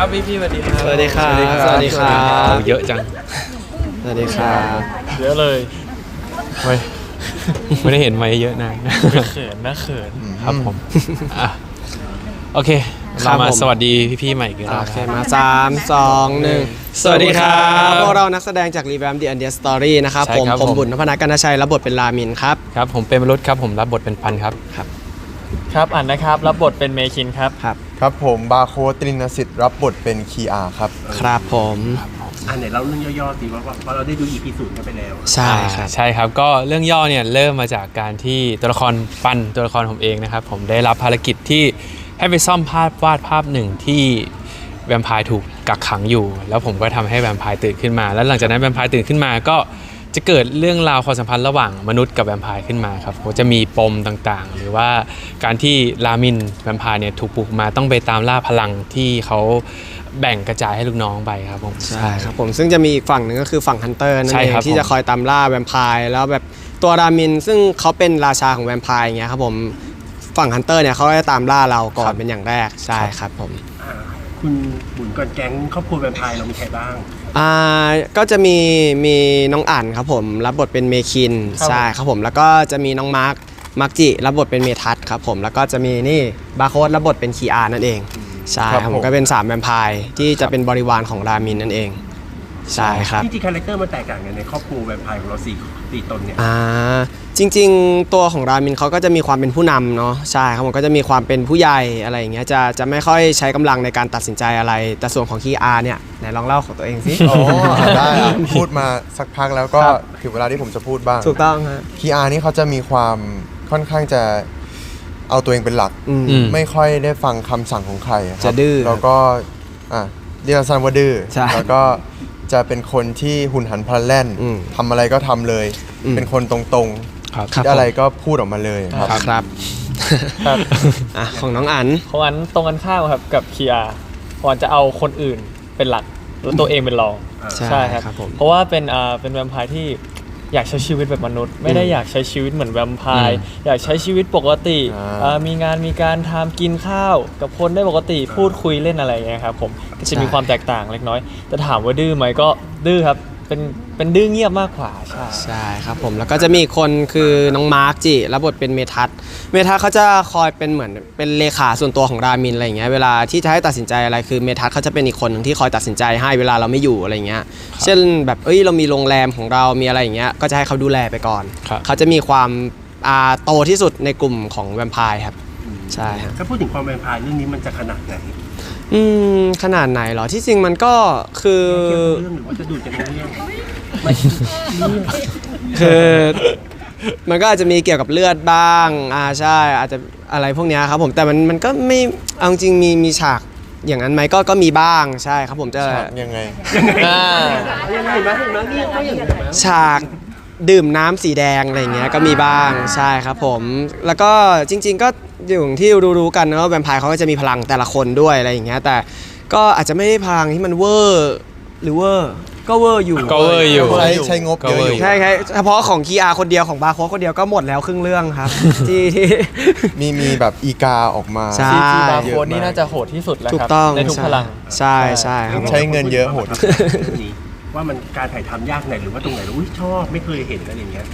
ครับพี่พี่สวัสดีครับสวัสดีครับสวัสดีครับเยอะจัง สวัสดีครับเยอะเลยเฮ้ยไม่ได้เห็นไว้เยอะนานเขินนะเขินครับผมอะโอเค เรามาสวัสดีพี่พี่ๆใหม่อีกรอบโอเคมาสามสองหนึ่งสวัสดีครับพวกเรานักแสดงจากรีแวมดีอันเดียสตอรี่นะครับใช่ผมครับผมผมบุญนพนัทกันชัยรับบทเป็นรามินครับครับผมเป็นมรุษครับผมรับบทเป็นปันครับ ครับอันนะครับรับบทเป็นเมคินครับครับ ผมบาโคตรินสิทธิ์รับบทเป็นคีอาร์ครับ ครับผม อันไหนเราเรื่องย่อๆสิว่าเพราะเราได้ดู EP ศูนย์กันไปแล้ว ใช่ครับอ่าใช่ครับก็เรื่องย่อเนี่ยเริ่มมาจากการที่ตัวละครปันตัวละครผมเองนะครับ ผมได้รับภารกิจที่ให้ไปซ่อมภาพวาดภาพหนึ่งที่แวมไพร์ถูกกักขังอยู่ แล้วผมก็ทำให้แวมไพร์ตื่นขึ้นมา แล้วหลังจากนั้นแวมไพร์ตื่นขึ้นมาก็ จะเกิดเรื่องราวความสัมพันธ์ระหว่างมนุษย์กับแวมไพร์ขึ้นมาครับก็จะมีปมต่างๆ หรือว่าการที่รามินแวมไพร์เนี่ยถูกปลุกมาต้องไปตามล่าพลังที่เขาแบ่งกระจายให้ลูกน้องไปครับผมใช่ครับผมซึ่งจะมีอีกฝั่งหนึ่งก็คือฝั่งฮันเตอร์นั่นใช่เองครับที่จะคอยตามล่าแวมไพร์แล้วแบบตัวรามินซึ่งเขาเป็นราชาของแวมไพร์อย่างเงี้ยครับผมฝั่งฮันเตอร์เนี่ยเขาก็จะตามล่าเราก่อนเป็นอย่างแรกใช่ครับผมอ่าคุณบุญก่อนแก๊งครอบครัวแวมไพร์เรามีใครบ้าง อ่าก็จะมีมีน้องอ่านครับผม รับบทเป็นเมคินครับใช่ครับผมแล้วก็จะมีน้องมาร์คมาร์คจิรับบทเป็นเมทัศน์ครับผมแล้วก็จะมีนี่บาโคสรับบทเป็นคีอาร์นั่นเองใช่ครับครับผผมม ก็เป็น3แวมไพร์ที่จะเป็นบริวารของรามินนั่นเอง ใช่ครับจริงๆคาแรคเตอร์มันแตกต่างกันในครอบครัวแวมไพร์ของเราสี่สี่ตนเนี่ย อ่า จริง ๆ ตัวของรามินเขาก็จะมีความเป็นผู้นำเนาะใช่ครับผมก็จะมีความเป็นผู้ใหญ่อะไรอย่างเงี้ยจะจะไม่ค่อยใช้กำลังในการตัดสินใจอะไร แต่ส่วนของคีอาร์เนี่ยไหนลองเล่าของตัวเองสิอ๋อได้อะพูดมาสักพักแล้วก็ถึงเวลาที่ผมจะพูดบ้าง ถูกต้องฮะคีอาร์นี่เขาจะมีความค่อนข้างจะเอาตัวเองเป็นหลัก อืม อืม ไม่ค่อยได้ฟังคำสั่งของใครครับจะดื้อแล้วก็อะเรียกสั้นๆว่าดื้อใช่แล้วก็จะเป็นคนที่หุนหันพลันแล่นอืมทำอะไรก็ทำเลย อืม เป็นคนตรง ครับๆคิดอะไรก็พูดออกมาเลยครับ ครับครับ อะของน้องอัน ของอันตรงกันข้ามครับกับคีอาก่อนจะเอาคนอื่นเป็นหลักแล้วตัวเองเป็นรองใช่ครับครับผมเพราะว่าเป็นอ่าเป็นแวมไพร์ที่อยากใช้ชีวิตแบบมนุษย์ ไม่ได้อยากใช้ชีวิตเหมือนแวมไพร์อยากใช้ชีวิตปกติอ่าอ่ามีงานมีการทำกินข้าว กับคนได้ปกติพูดคุยเล่นอะไรอย่างเงี้ยครับผมก็จะมีความแตกต่างเล็กน้อย แต่ถามว่าดื้อไหมก็ดื้อครับ เป็นเป็นดื้อเงียบมากกว่าใช่ใช่ครับผมแล้วก็จะมีอีกคนคือน้องมาร์คจิรับบทเป็นเมทัศน์เมทัศน์เขาจะคอยเป็นเหมือนเป็นเลขาส่วนตัวของรามินอะไรอย่างเงี้ยเวลาที่จะให้ตัดสินใจอะไรคือเมทัศน์เขาจะเป็นอีกคนหนึ่งที่คอยตัดสินใจให้เวลาเราไม่อยู่อะไรอย่างเงี้ยเช่นแบบเอ้ยเรามีโรงแรมของเรามีอะไรอย่างเงี้ยก็จะให้เขาดูแลไปก่อน ครับเขาจะมีความอ่าโตที่สุดในกลุ่มของแวมไพร์ครับใช่ครับ ถ้าพูดถึงความแวมไพร์เรื่องนี้มันจะขนาดไหน อืมขนาดไหนเหรอที่จริงมันก็คือเกี่ยวกับเรื่องหรือว่าจะดูดกันในเรื่องคือมันก็อาจจะมีเกี่ยวกับเลือดบ้างอ่าใช่อาจจะอะไรพวกเนี้ยครับผมแต่มันมันก็ไม่เอาจริงๆมีมีฉากอย่างนั้นไหมก็ก็มีบ้างใช่ครับผมจะ ยังไง อ่า ยังไงนะเห็นไหมนี่ก็อย่างนี้นะฉาก ดื่มน้ำสีแดงอะไรอย่างเงี้ยก็มีบ้างใช่ครับผม แล้วก็จริง ๆ ก็อย่างที่รู้ๆกันนะว่าแวมไพร์เขาก็จะมีพลังแต่ละคนด้วยอะไรอย่างเงี้ยแต่ก็อาจจะไม่ได้พลังที่มันเวอร์หรือเวอร์ก็เวอร์อยู่ ก็เวอร์อยู่ ใช้ใช้งบเยอะอยู่ ใช่ครับเฉพาะของคีอาคนเดียวของบาร์โค้ดคนเดียวก็หมดแล้วครึ่งเรื่องครับ ที่ที่ มีมีแบบอีกาออกมา ใช่ ซีจีบาร์เยอะโค้ดมากนี่น่าจะโหดที่สุดแล้วถูกครับต้องในทุกใช่พลัง ใช่ใช่ครับผม ใช้เงินเยอะโหดเรื่องนี้ ว่ามันการถ่ายทำยากไหนหรือว่าตรงไหนอุ้ยชอบไม่เคยเห็นอะไรอย่างเงี้ย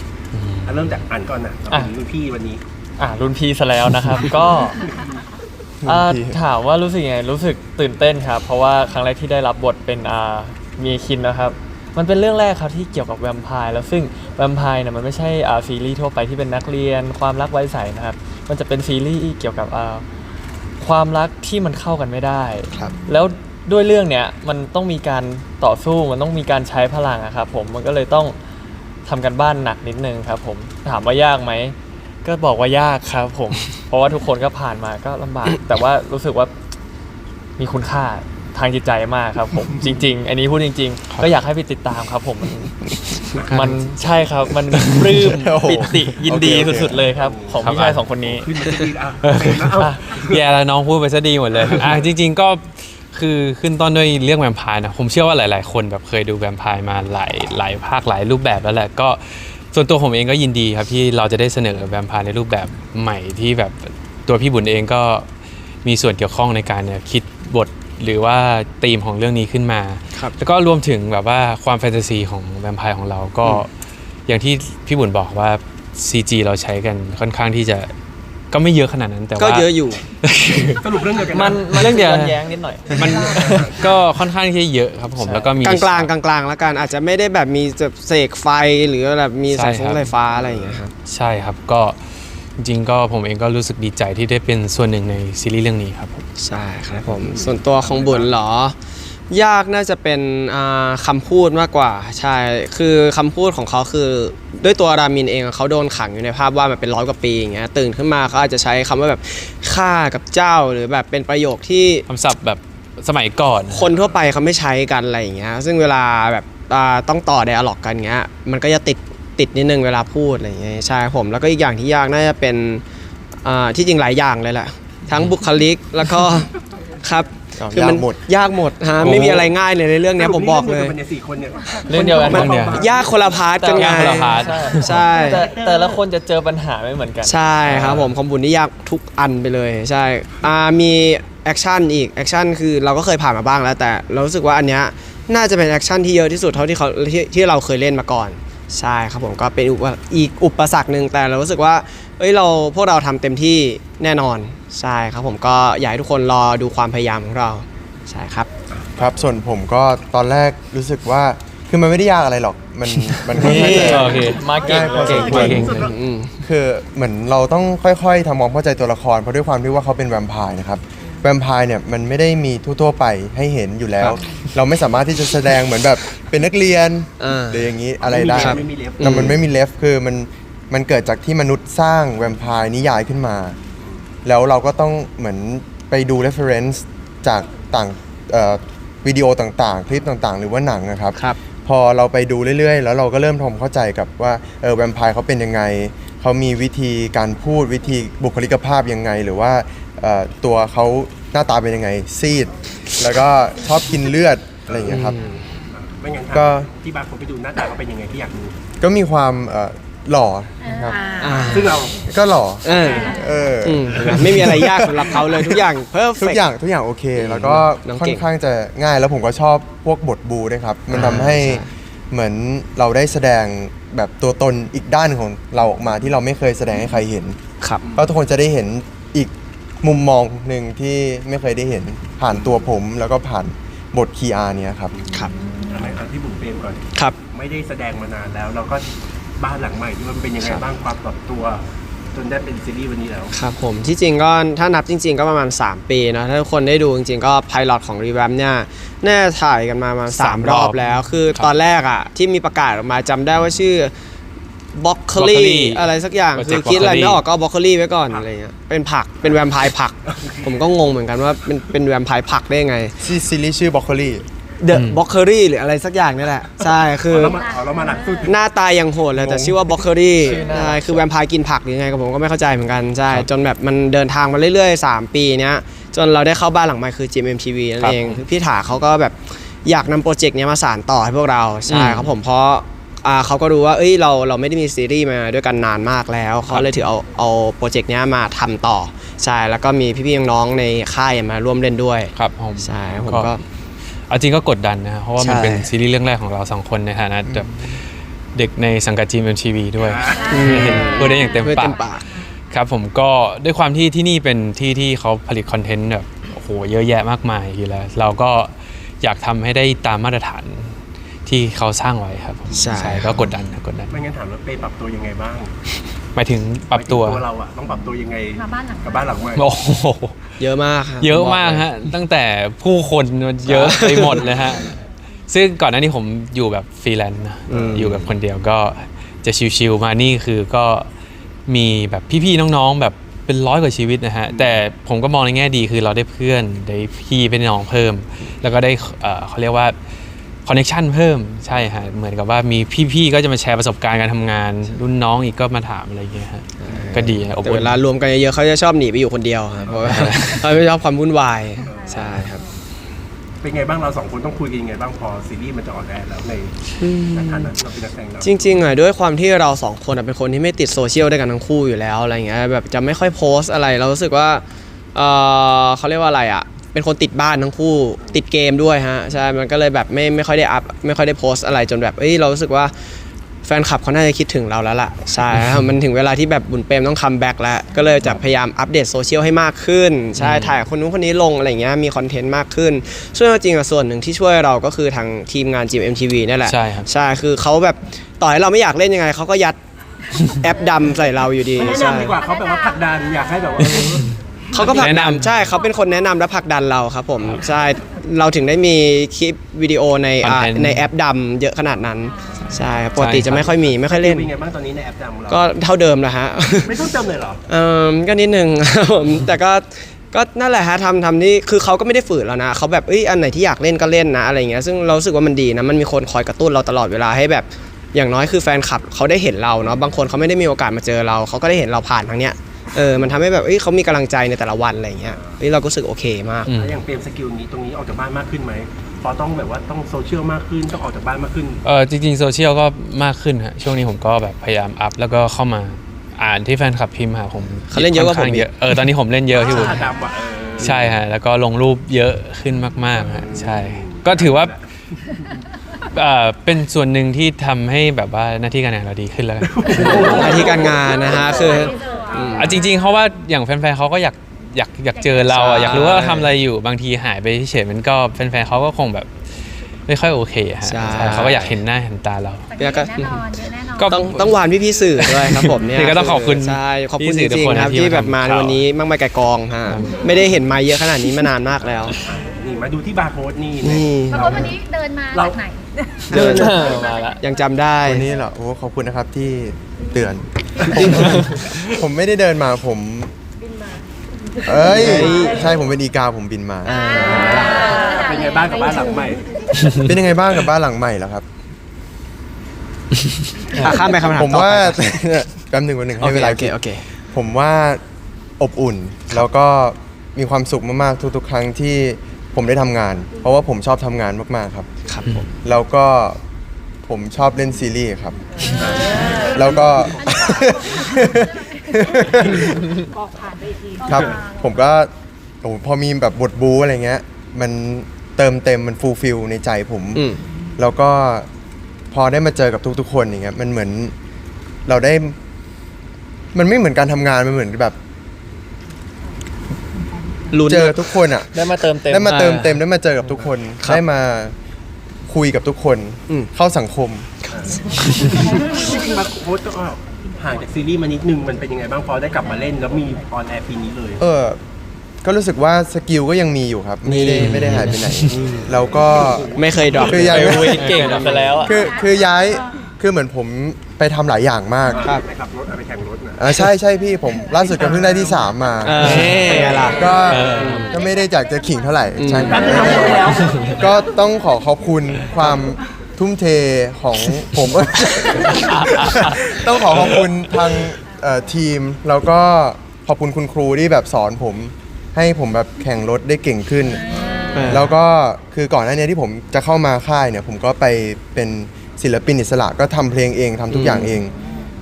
อะเริ่มจากอ่านก่อนนะเราเป็นรุ่นพี่วันนี้ อ่ารุ่นพี่ซะแล้วนะครับ ก็อ่ารุ่นพี่ถามว่ารู้สึกยังไงรู้สึกตื่นเต้นครับ เพราะว่าครั้งแรกที่ได้รับบทเป็นอ่ามีคินนะครับ มันเป็นเรื่องแรกครับที่เกี่ยวกับแวมไพร์แล้วซึ่งแวมไพร์เนี่ยมันไม่ใช่อ่าซีรีส์ทั่วไปที่เป็นนักเรียน ความรักไว้ใสนะครับ มันจะเป็นซีรีส์เกี่ยวกับอ่าความรักที่มันเข้ากันไม่ได้ ครับ แล้ว ด้วยเรื่องเนี้ยมันต้องมีการต่อสู้มันต้องมีการใช้พลังอะครับผมมันก็เลยต้องทำกันบ้านหนักนิดนึงครับ ผมถามว่ายากไหมก็บอกว่ายากครับผม เพราะว่าทุกคนก็ผ่านมาก็ลำบาก แต่ว่ารู้สึกว่ามีคุณค่าทางจิตใจมากครับ ผมจริง ๆ อันนี้พูดจริง ๆ ก็อยากให้ไปติดตามครับ ผมมันมันใช่ครับ มันปลื้มโอ้โหปิติยินดีโอเคโอเคสุดๆเลยครับ ของพี่ชายสองคนนี้ ขึ้นมาจะดีอะเป็นแล้วเอาอะแย่แล้วน้องพูดไปซะดีหมดเลย อะจริง ๆ ก็ คือขึ้นต้นด้วยเรื่องแวมไพร์นะผมเชื่อว่าหลาย ๆ คนแบบเคยดูแวมไพร์มาหลายหลายภาคหลายรูปแบบแล้วแหละก็ส่วนตัวผมเองก็ยินดีครับที่เราจะได้เสนอแวมไพร์ในรูปแบบใหม่ที่แบบตัวพี่บุญเองก็มีส่วนเกี่ยวข้องในการเนี่ยคิดบทหรือว่าธีมของเรื่องนี้ขึ้นมาครับแล้วก็รวมถึงแบบว่าความแฟนตาซีของแวมไพร์ของเราก็อย่างที่พี่บุญบอกว่า CG เราใช้กันค่อนข้างที่จะ ก็ไม่เยอะขนาดนั้นแต่ว่าก็เยอะอยู่ สรุปเรื่องเดียวกันนะมันมันเรื่องเดียวย้อนแย้งนิดหน่อย มันก็ค่อนข้างที่จะเยอะครับผมใช่แล้วก็มีกลางกลางกลางกลางๆแล้วกันอาจจะไม่ได้แบบมีแบบเสกไฟหรือแบบมีใช่สายฟคงรับสายฟ้าอะไรอย่างเงี้ยครับใช่ครับก็จริงๆก็ผมเองก็รู้สึกดีใจที่ได้เป็นส่วนหนึ่งในซีรีส์เรื่องนี้ครับผมใช่ครับผมส่วนตัวของบุญเหรอ ยากน่าจะเป็นอ่าคำพูดมากกว่าใช่คือคำพูดของเขาคือ ด้วยตัวรามินเองเขาโดนขังอยู่ในภาพว่ามันเป็นร้อยกว่าปีอย่างเงี้ยตื่นขึ้นมาเขาอาจจะใช้คำว่าแบบข้ากับเจ้าหรือแบบเป็นประโยคที่คำศัพท์แบบสมัยก่อน คนทั่วไปเขาไม่ใช้กันอะไรอย่างเงี้ยซึ่งเวลาแบบอ่าต้องต่อไดอะล็อกกันเงี้ยมันก็จะติดติดนิดนึงเวลาพูดอะไรอย่างเงี้ยใช่ครับผมแล้วก็อีกอย่างที่ยากน่าจะเป็นอ่าที่จริงหลายอย่างเลยแหละทั้งบุคลิกแล้วก็ครับอ้าว คือมันยากหมด ยากหมดฮะโอ้ไม่มีอะไรง่ายเลยในเรื่องเนี้ยผมบอกเลยสรุปนี่รื่องเดียวกันเนี่ยสี่คนเนี่ยเรื่องเดียวกันมัเรื่องเดียวยากคนละพาร์ทกันไงยากคนละพาร์ท ใช่ แต่แต่ละคนจะเจอปัญหาไม่เหมือนกัน ใช่ครับผมของบุญนี่ยากทุกอันไปเลย ใช่อ่ามีแอคชั่นอีกแอคชั่นคือเราก็เคยผ่านมาบ้างแล้วแต่เรารู้สึกว่าอันเนี้ยน่าจะเป็นแอคชั่นที่เยอะที่สุดเท่าที่เขาที่ที่เราเคยเล่นมาก่อน ใช่ครับผมก็เป็นอุปอีกอุปสรรคหนึ่งแต่เรารู้สึกว่าเอ้ยเราพวกเราทำเต็มที่แน่นอน ใช่ครับผมก็อยากให้ทุกคนรอดูความพยายามของเราใช่ครับ ครับส่วนผมก็ตอนแรกรู้สึกว่าคือมันไม่ได้ยากอะไรหรอก มันมันค่อนข้างจะโอเคมาเก่งง่ายพอสเก่งมควรเก่งอืมคือเหมือนเราต้องค่อยๆทำความเข้าใจตัวละครเพราะด้วยความที่ว่าเขาเป็นแวมไพร์นะครับแวมไพร์เนี่ยมันไม่ได้มีทั่วๆไปให้เห็นอยู่แล้ว เราไม่สามารถที่จะแสดงเหมือนแบบเป็นนักเรียนอ่า หรืออย่างนี้อะไรได้ครับไม่มีเล็บแต่มันไม่มีเลฟคือมันมันเกิดจากที่มนุษย์สร้างแวมไพร์นิยายขึ้นมา แล้วเราก็ต้องเหมือนไปดู reference จากต่างเอ่อวิดีโอต่างๆ คลิปต่างๆ หรือว่าหนังนะครับครับ พอเราไปดูเรื่อยๆ แล้วเราก็เริ่มทำเข้าใจกับว่าเออแวมไพร์เขาเป็นยังไง เขามีวิธีการพูดวิธีบุคลิกภาพยังไง หรือว่าเอ่อตัวเขาหน้าตาเป็นยังไงซีด แล้วก็ชอบกินเลือดอะไรอย่างเงี้ยครับไม่งั้นก็ที่บางคนไปดูหน้าตาเขาเป็นยังไงที่อยากดูก็มีความเอ่อ หล่อนะครับ อ่าซึ่งเราก็หล่อ เออเอออ อืมไม่มีอะไรยากสำหรับเขาเลยทุกอย่างเพอร์เฟทุกอย่างทุกอย่างโอเค แล้วก็น้องค่อเก่นงข้างจะง่ายแล้วผมก็ชอบพวกบทบูด้วยครับ มันทำอ่าให้ใช่ เหมือนเราได้แสดงแบบตัวตนอีกด้านของเราออกมาที่เราไม่เคยแสดงให้ใครเห็น ครับ ก็ทุกคนจะได้เห็นอีกมุมมองหนึ่งที่ไม่เคยได้เห็นผ่านตัวผมแล้วก็ผ่านบทคีอาร์เนี้ยครับ ครับ อะไรครับที่บุ๋มเปรมก่อน ครับ ไม่ได้แสดงมานานแล้ว เราก็ บ้านหลังใหม่ที่มันเป็นยังไงครับบ้างความปรับตัว จนได้เป็นซีรีส์วันนี้แล้ว ครับผมที่จริงก็ถ้านับจริง ๆ ก็ประมาณ 3 ปีนะถ้าทุกคนได้ดูจริง ๆ ก็ไพลอตของรีแวมเนี่ยแน่าถ่ายกันมาประมาณสาม3รอบรอบแล้ว คือครับตอนแรกอะที่มีประกาศออกมาจำได้ว่าชื่อ b ็อกเคอ Broccoli รี่อะไรสักอย่าง Project คือคิดอะไร Broccoli ไม่ออกก็บ r ็อกเคอรี่ไว้ก่อนอะไรเงี้ยเป็นผักเป็นแวมไพร์ผัก ผมก็งงเหมือนกันว่าเป็นเป็นแวมไพร์ผักได้ยังไง ซีซีรีส์ชื่อบล็อกโคลี่ The b ็อกเคอรี่หรืออะไรสักอย่างนี่แหละ ใช่คือเรามาเอาเรามาหลักสุด หน้าตายังโหดเลยแต่ชื่อว่าบล็อกเคอรี่ชื่อน่ารัก ใช่คือแวมไพร์กินผักหรือไงกับผมก็ไม่เข้าใจเหมือนกันใช่ครับจนแบบมันเดินทางมาเรื่อยๆ 3 ปีเนี้ยจนเราได้เข้าบ้านหลังใหม่คือ GMMTV นั่ครันบเองพี่ถาเขาก็แบบอยากนำโปรเจกต์เนี้ยมาสานต่อให้พวกเราใช่อืมครับผมเพราะอ่าเขาก็รู้ว่าเอ้ยเราเราไม่ได้มีซีรีส์มาด้วยกันนานมากแล้วเขาเลยถือเอาเอาโปรเจกต์เนี้ยมาทำต่อใช่แล้วก็มีพี่ๆน้องๆในค่ายมาร่วมเล่นด้วยครับผม ใช่ผมก็ก็ เอาจริงก็กดดันนะเพราะว่ามันใช่เป็นซีรีส์เรื่องแรกของเราสองคนในฐานะแบบเด็กในสังกัดจีเอ็มทีวีด้วยพูดได้อย่างเต็มเพื่อปาเต็กมปากครับผมก็ด้วยความที่ที่นี่เป็นที่ที่เขาผลิตคอนเทนต์แบบโอ้โหเยอะแยะมากมายอยู่แล้ว เราก็อยากทำให้ได้ตามมาตรฐานที่เขาสร้างไว้ครับผมใช่ก็กดดันนะกดดันไม่งั้นถามว่าเปรมปรับตัวยังไงบ้าง หมายถึงปรับตัวหมายถึงเราอะต้องปรับตัวยังไงมาบ้านหลัง กับบ้านหลังใหม่โอ้โหเยอะมากครับเยอะบมากลฮะ ตั้งแต่ผู้คนมันเยอะไปหมดเลยฮะ ซึ่งก่อนหน้านี้ผมอยู่แบบฟรีแลนซ์นะอืมอยู่แบบคนเดียวก็จะชิวๆมานี่คือก็มีแบบพี่ๆน้องๆแบบเป็นร้อยกว่าชีวิตนะฮะ แต่ผมก็มองในแง่ดีคือเราได้เพื่อนได้พี่เป็นน้องเพิ่ม แล้วก็ได้เอ่อเขาเรียกว่า คอนเน t ชันเพิ่มใช่ฮะเหมือนกับว่ามีพี่ๆก็จะมาแชร์ประสบการณ์การทำงาน รุ่นน้องอีกก็มาถามอะไรอย่างเงี้ยฮะก็ดีฮะอบแต่อุ่เวนลารวมกันเยอะๆเขาจะชอบหนีไปอยู่คนเดียวครับเพราะว่าเขาไม่ชอบความวุ่นวายใช่ครับ เป็นไงบ้างเราสองคนต้องคุยกันยังไงบ้างพอซีรีส์มันจะออนแอร์แล้วในฐานะเราเป็นนักแสดงเราจริงๆอะด้วยความที่เราสองคนอะเป็นคนที่ไม่ติดโซเชียลด้วยกันทั้งคู่อยู่แล้วอะไรเงี้ยแบบจะไม่ค่อยโพสต์อะไรเรารู้สึกว่าเออเขาเรียกว่าอะไรอะ เป็นคนติดบ้านทั้งคู่ติดเกมด้วยฮะใช่มันก็เลยแบบไม่ไม่ค่อยได้อัพไม่ค่อยได้โพสต์อะไรจนแบบเอ้ยเรารู้สึกว่าแฟนคลับเขาน่าจะคิดถึงเราแล้วล่ะใช่ครับมันถึงเวลาที่แบบบุญเปรมต้องคัมแบ็กแล้ว ก็เลยจะพยายามอัปเดตโซเชียลให้มากขึ้น ใช่ถ่ายคนนู้นคนนี้ลงอะไรเงี้ยมีคอนเทนต์มากขึ้น ซึ่งเอาจริงอะส่วนหนึ่งที่ช่วยเราก็คือทางทีมงาน GMMTV นี่แหละ ใช่ครับใช่คือเขาแบบต่อให้เราไม่อยากเล่นยังไงเขาก็ยัดแอปดำใส่เราอยู่ดีไม่แนะใช่นำดีกว่าเขาแบบว่าผลักดันอยากให้แบบว่า เออเขาก็ผลักแนะดันนำ ใช่เขาเป็นคนแนะนำและผลักดันเราครับผมใช่เราถึงได้มีคลิปวิดีโอในอ่า Content ในแอปดำเยอะขนาดนั้นใช่ปกติใช่ครับ จะไม่ค่อยมีไม่ค่อยเล่น เป็นไงบ้างตอนนี้ในแอปดำเราก็เท่าเดิมแหละฮะ ไม่ต้องเติมเลยเหรอ เออก็นิดนึงครับผมแต่ก็ก็นั่นแหละฮะทำทำนี่คือเขาก็ไม่ได้ฝืนเรานะเขาแบบเอ้ยอันไหนที่อยากเล่นก็เล่นนะอะไรเงี้ยซึ่งเรารู้สึกว่ามันดีนะมันมีคนคอยกระตุ้นเราตลอดเวลาให้แบบอย่างน้อยคือแฟนคลับเขาได้เห็นเราเนาะบางคนเขาไม่ได้มีโอกาสมาเจอเราเขาก็ได้เห็นเราผ่านทางเนี้ย เออมันทำให้แบบเอ้ยเขามีกำลังใจในแต่ละวันอะไรเงี้ยเฮ้ยเราก็รู้สึกโอเคมากอืมแล้วอย่างเปรมสกิลนี้ตรงนี้ออกจากบ้านมากขึ้นไหมพอต้องแบบว่าต้องโซเชียลมากขึ้นต้องออกจากบ้านมากขึ้นเออจริงๆโซเชียลก็มากขึ้นฮะช่วงนี้ผมก็แบบพยายามอัพแล้วก็เข้ามาอ่านที่แฟนคลับพิมพ์หาผมเขาเล่นเยอะกว่าผมค่นข้งเยอะเออตอนนี้ผมเล่นเยอะพี่บุญอ่าดำอะเออใช่ฮะแล้วก็ลงรูปเยอะขึ้นมากๆฮะใช่ ก็ถือว่าเอ่อเป็นส่วนหนึ่งที่ทำให้แบบว่าหน้าที่การงานเราดีขึ้นแล้วกันหน้าที่การงานนะฮะคือ อะจริงๆเขาว่าอย่างแฟนๆเขาก็อยากอยากอยากเจอเราอะใช่ อยากรู้ว่าเราทำอะไรอยู่บางทีหายไปเฉยๆมันก็แฟนๆเขาก็คงแบบ ไม่ค่อยโอเคฮะใช่ ใช่เขาก็อยากเห็นหน้าเห็นตาเราเดี๋ยวก็แน่นอนเยอะแน่นอน ก็ ต้องต้องวานพี่พี่ๆสื่อด้วยครับผมเนี่ยนี่ก็ต้องขอบคุณใช่ขอบคุณพี่จสื่อทุกริงคนๆครับที่ที่มาแบบมาทำข่าววันนี้มากมายไก่กองฮะไม่ได้เห็นไมาเยอะขนาดนี้มานานมากแล้ว นี่มาดูที่บาร์โค้ดนี่นี่เพราะวันนี้เดินมาจากไหน เดินมาละ ยังจำได้ วันนี้เหรอโอ้ขอบคุณนะครับที่ เตือนจริงๆผมไม่ได้เดินมาผมเอ้ย ใช่ผมเป็นอีกาผมบินมา เป็นไงบ้างกับบ้านหลังใหม่ เป็นยังไงบ้างกับบ้านหลังใหม่แล้วครับ อะข้ามไปคำถามผมต่อว่าไปแป๊บหนึ่งวันหนึ่งโอให้เคเวลาโอเคคิด โอเค ผมว่าอบอุ่นแล้วก็มีความสุขมากๆทุกๆ ครั้งที่ผมได้ทำงาน เพราะว่าผมชอบทำงานมากๆครับ ครับผมแล้วก็ผมชอบเล่นซีรีส์ครับ แล้วก็ บอกผ่านไปอีกทีครับ ผมก็โอ้พอมีแบบบทบูอะไรเงี้ย มันเติมเต็มมันฟูลฟิลในใจผม อืม แล้วก็พอได้มาเจอกับทุก ๆ คนอย่างเงี้ยมันเหมือนเราได้ มันไม่เหมือนการทำงาน มันเหมือนแบบ ลุ้นเจอทุกคนอะ ได้มาเติมเต็ม ได้มาเติมเต็มได้มาเจอกับทุกคน ครับได้มาคุยกับทุกคน อืม เข้าสังคม จริงๆบาร์โค้ดก็ห่างจากซีรีส์มานิดนึงมันเป็นยังไงบ้างพอได้กลับมาเล่นแล้วมีออนแอร์ปีนี้เลย เออ ก็รู้สึกว่าสกิลก็ยังมีอยู่ครับ ไม่ได้นี่ไม่ได้หายไปไหน แล้วก็ ไม่เคยดรอปคือยังไปเวทเก่งไปแล้วอะ คือคือย้ายคือเหมือนผมไปทำหลายอย่างมากครับไปขับรถเอาไปแข่งรถนะอ่าใช่ใช่พี่ผมล่าสุดก็เพิ่งได้ที่3มาเออเป็นไงล่ะ ก็ก็ไม่ได้อยากจะขิงเท่าไหร่ใช่แป๊บนึงเราหมดแล้วก็ต้องขอขอบคุณความ ทุ่มเทของผม ต้องขอขอบคุณทางเอ่อทีม แล้วก็ขอบคุณคุณครูที่แบบสอนผม ให้ผมแบบแข่งรถได้เก่งขึ้นเออแล้วก็คือก่อนหน้านี้ที่ผมจะเข้ามาค่ายเนี่ย ผมก็ไปเป็นศิลปินอิสระก็ทำเพลงเองทำทุกอย่างเอง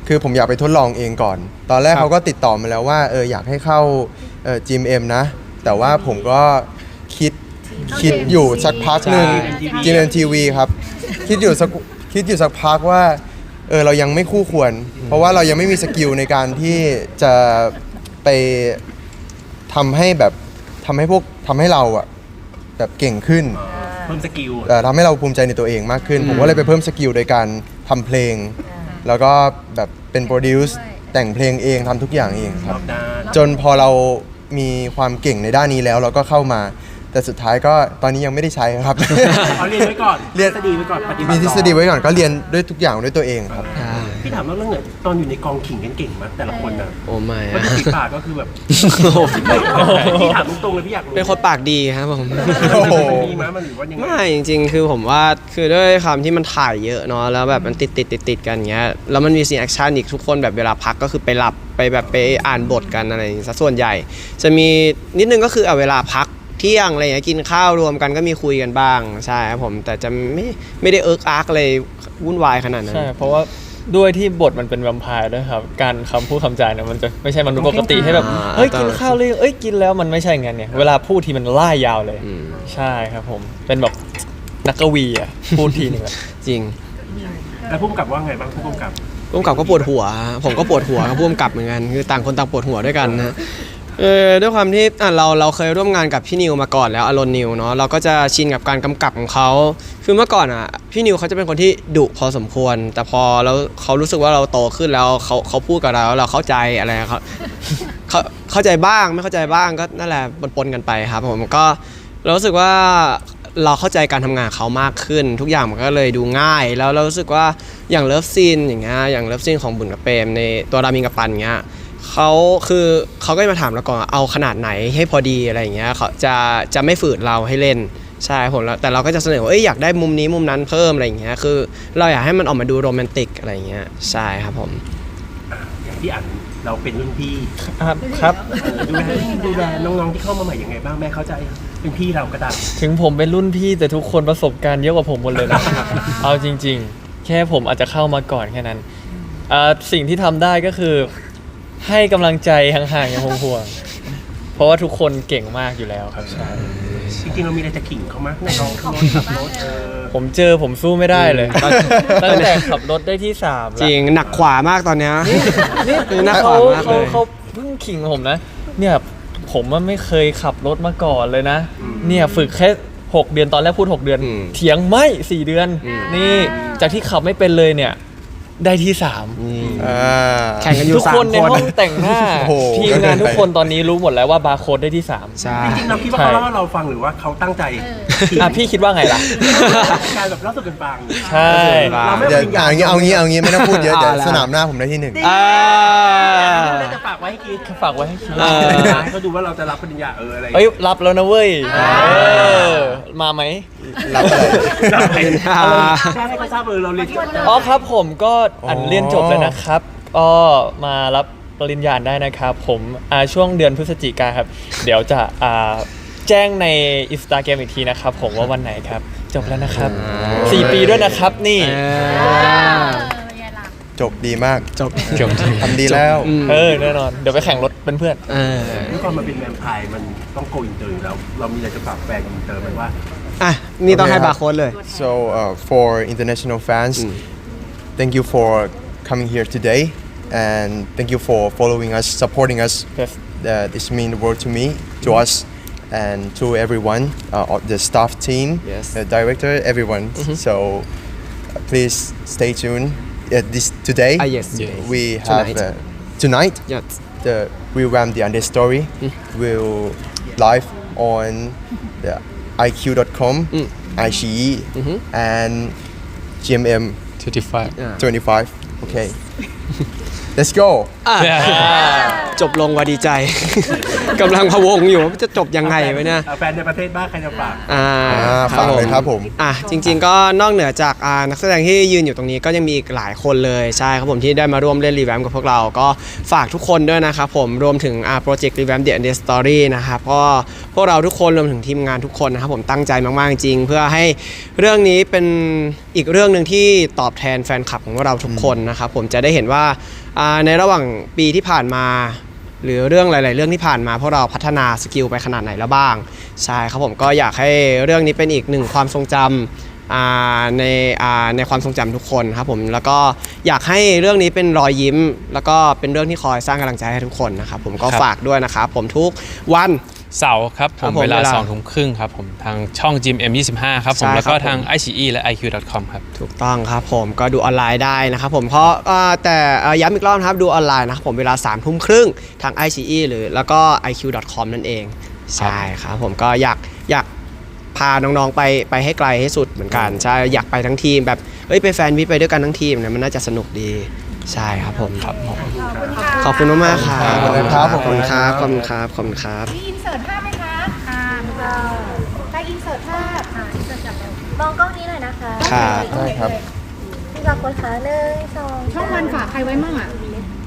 คือผมอยากไปทดลองเองก่อน ตอนแรกครับเขาก็ติดต่อมาแล้วว่าเอออยากให้เข้าเอ่อ GMM นะ แต่ว่าผมก็คิด คิดอยู่สักพักหนึ่ง GMM TV ครับ คิดอยู่สักคิดอยู่สักพักว่าเออเรายังไม่คู่ควร เพราะว่าเรายังไม่มีสกิลในการที่จะไปทำให้แบบทำให้พวกทำให้เราอะแบบเก่งขึ้นเพิ่มสกิลเอ่อทำให้เราภูมิใจในตัวเองมากขึ้น ผมก็เลยไปเพิ่มสกิลโดยการทำเพลง แล้วก็แบบเป็นโปรดิวซ์แต่งเพลงเองทำทุกอย่างเองครรับอบด้านจนพอเรามีความเก่งในด้านนี้แล้วเราก็เข้ามา แต่สุดท้ายก็ตอนนี้ยังไม่ได้ใช้ครับ เอาเรียนไว้ก่อนเรียน ทฤษฎีไว้ก่อนปฏิบัติมีทฤษฎีไว้ก่อนก็เรียนด้วยทุกอย่างด้วยตัวเองครับอ่าพี่ถามว่าเรื่องเนี่ยตอนอยู่ในกองขิงกันเก่งไหมแต่ละคนอะโอ้ไม่ว่าอะจะปิดปากก็คือแบบพี่ถามตรงๆเลยพี่อยากรู้เป็นคนปากดีครับผม โอ้โห มันมีมั้ยมันหรือว่ายังไง ไม่จริงๆ คือผมว่าคือด้วยคำที่มันถ่ายเยอะเนาะแล้วแบบมันติดติดติดติดๆกันเงี้ยแล้วมันมีซีนแอคชั่นอีกทุกคนแบบเวลาพักก็คือไปหลับไปแบบไปอ่านบทกันอะไรอย่างงี้ซะส่วนใหญ่ จะมีนิดนึงก็คือเอาเวลาพัก เที่ยงอะไรอย่างเงี้ยกินข้าวรวมกันก็มีคุยกันบ้างใช่ครับผมแต่จะไม่ไม่ได้เอิร์กอาร์กอะไรวุ่นวายขนาดนั้น ใช่เพราะว่าด้วยที่บทมันเป็นแวมไพร์ด้วยครับ การคำพูดคำจาเนี่ยมันจะไม่ใช่มนุษย์ปกติให้แบบอ่าเอ้ยแต่กินข้าวเลยเอ้ยกินแล้วมันไม่ใช่งั้นเนี่ยเวลาพูดทีมันล่ายยาวเลย อืม ใช่ครับผมเป็นแบบนักกวีอะพูดทีนึงอะ จริงแล้วผู้กำกับว่าไงบ้างผู้กำกับร่วมกับก็ปวดหัว ผมก็ปวดหัวกับร่วมกับเหมือนกันคือต่างคนต่างปวดหัวด้วยกันนะ เออด้วยความที่อะเราเราเคยร่วมงานกับพี่นิวมาก่อนแล้วอารอนนิวเนาะเราก็จะชินกับการกำกับของเขาคือเมื่อก่อนอะพี่นิวเขาจะเป็นคนที่ดุพอสมควร แต่พอแล้วเขารู้สึกว่าเราโตขึ้นแล้วเขาเขาพูดกับเราเราเข้าใจอะไรเขาเขาเข้าใจบ้างไม่เข้าใจบ้างก็นั่นแหละปนๆกันไปครับผมก็เรารู้สึกว่าเราเข้าใจการทำงานเขามากขึ้น ทุกอย่างมันก็เลยดูง่าย แล้วเรารู้สึกว่าอย่างเลิฟซีนอย่างเงี้ยอย่างเลิฟซีนของบุญกับเปรมในตัวรามินกับปันเงี้ย เขาคือเขาก็จะมาถามเราก่อนว่าเอาขนาดไหนให้พอดีอะไรอย่างเงี้ยเขาจะจะไม่ฝืนเราให้เล่นใช่ผมแล้วแต่เราก็จะเสนอว่าเอ้ยอยากได้มุมนี้มุมนั้นเพิ่มอะไรอย่างเงี้ยคือ เราอยากให้มันออกมาดูโรแมนติกอะไรอย่างเงี้ยใช่ครับผมอะอย่างที่อ่านเราเป็นรุ่นพี่ครับครับดูแลดูแลน้องๆที่เข้ามาใหม่ยังไงบ้างแม่เข้าใจเป็นพี่เราก็ตามถึงผมเป็นรุ่นพี่แต่ทุกคนประสบการณ์เยอะกว่าผมหมดเลยนะเอาจริง ๆ แค่ผมอาจจะเข้ามาก่อนแค่นั้นอ่าสิ่งที่ทำได้ก็คือ ให้กำลังใจห่างๆอย่างห่วงๆเพราะว่าทุกคนเก่งมากอยู่แล้วครับใช่จริงๆเรามีอะไรจะขิงเขามั้ยในน้องขับรถขับรถเออผมเจอผมสู้ไม่ได้เลยตั้งแต่ขับรถได้ที่สามจริงหนักขวามากตอนเนี้ย นี่หนักขเขาวามากเขาเลย เขาเพิ่งขิงผมนะ เนี่ยผมว่าไม่เคยขับรถมาก่อนเลยนะ เนี่ยฝึกแค่6เดือนตอนแรกพูด 6 เดือน อืมเถียงไม่ 4 เดือน นี่จากที่ขับไม่เป็นเลยเนี่ย ได้ที่3นี่อ่า แข่งกันอยู่ทุกสาคมนในคนห้องแต่งหน้าโอ้โห ทีมงานทุกคนตอนนี้รู้หมดแล้วว่าบาร์โค้ดได้ที่3ใช่ จริงๆเราคิดว่าเขาเล่าให้เราฟังหรือว่าเขาตั้งใจขิงอะพี่คิดว่าไงล่ะ การแบบเล่าสู่กันฟังใช่ เราไม่เดี๋ยวปริญญาเอางี้เอางี้เอางี้ไม่ต้องพูดเยอะเดี๋ยวเอาละ สนามหน้าผมได้ที่หนึ่ง อ่า เราจะฝากไว้ให้คิดฝากไว้ให้คิด เออให้เขาดูว่าเราจะรับปริญญาเอออะไร เอ้ยรับแล้วนะเว้ยเออมาไหม รับอะไร รับอะไรอ่า แค่ให้เขาทราบเลยเราเรียนจบอ๋อครับผมก็อันอ๋อเรียนจบแล้วนะครับก็มารับปริญญาได้นะครับ ผมอ่าช่วงเดือนพฤศจิกาครับ เดี๋ยวจะอ่าแจ้งในอินสตาแกรมอีกทีนะครับผมว่าวันไหนครับ จบแล้วนะครับ 4 ปีด้วยนะครับนี่เอเอออเป็นไงล่ะจบดีมากจบจบที่ทำดีแล้วอืมเออแน่นอน เดี๋ยวไปแข่งรถเป็นเพื่อน เออ ด้วยความมันเป็นแวมไพร์มันต้องโกอินเตอร์อยู่แล้ว เรามีอะไรจะฝากแฟนอินเตอร์ไหมว่า อ่ะ นี่ต้องให้ Okay, บาร์โค้ดเลย So uh, for international fans, thank you for coming here today, and thank you for following us, supporting us. Yes. Uh, this means the world to me, to us, and to everyone, uh, the staff team, Yes. the director, everyone. So uh, please stay tuned. Uh, this today, Ah, yes. Yeah. we have Tonight. uh, tonight Yes. the revamp the under story will live on the iq.com, Mm. iQIYI, Mhm. and GMM 25อ่า 25. Okay. Let's go. อะจบลงว่าดีใจ กำลังพะวงอยู่ว่าจะจบยังไงวะเนี่ยอาแฟนในประเทศบ้างใครจะฝากอ่าอ่าฝากเลยครับผม อะจริง ๆ ก็นอกเหนือจากอ่านักแสดงที่ยืนอยู่ตรงนี้ก็ยังมีอีกหลายคนเลยใช่ครับผมที่ได้มาร่วมเล่นรีแวมกับพวกเราก็ฝากทุกคนด้วยนะครับผมรวมถึงอ่าโปรเจกต์รีแวมเดียร์เดสตอรี่นะครับก็พวกเราทุกคนรวมถึงทีมงานทุกคนนะครับผมตั้งใจมากๆจริงๆเพื่อให้เรื่องนี้เป็นอีกเรื่องหนึ่งที่ตอบแทนแฟนคลับของเราทุกคนนะครับผมจะได้เห็นว่าอ่าในระหว่างปีที่ผ่านมา หรือเรื่องหลาย ๆ เรื่องที่ผ่านมาพวกเราพัฒนาสกิลไปขนาดไหนแล้วบ้าง ใช่ครับผมก็อยากให้เรื่องนี้เป็นอีกหนึ่งความทรงจำอ่าในอ่าในความทรงจำทุกคนครับผมแล้วก็อยากให้เรื่องนี้เป็นรอยยิ้ม แล้วก็เป็นเรื่องที่คอยสร้างกำลังใจให้ทุกคนนะครับผมก็ครับ ฝากด้วยนะครับผมทุกวัน เสาร์ครับผครับมผมเวลาเวลา 2ทุ่มครึ่งครับผมทางช่อง GMM 25 ครับผมใช่แล้วก็ครับผม ทาง iQIYI และ iq.com ครับ ถูกต้องครับผมก็ดูออนไลน์ได้นะครับผมเพราะอ่าแต่อ่าย้ำอีกรอบนะครับดูออนไลน์นะครับผมเวลา3ามทุ่มครึ่งทาง i c e หรือแล้วก็ iq.com นั่นเอง ใช่ครับผมก็อยากอยากพาน้องๆไปไปให้ไกลให้สุดเหมือนกัน ใช่อยากไปทั้งทีมแบบเอ้ยไปแฟนมิตไปด้วยกันทั้งทีมเนี่ยมันน่าจะสนุกดี ใช่ครับผมครับผมขอบคุณค่ะขอบคุณมากๆครับขอบคุณครับขอบคุณครับขอบคุณครับขอบคุณครับ มีอินเสิร์ตภาพไหมคะอ่าเออได้อินเสิร์ตภาพอ่าอินเสิร์ตจากเรามองกล้องนี้หน่อยนะคะครับ ได้ครับ พี่บอกคนขาหนึ่งสองช่องวันฝากใครไว้มั่งอะ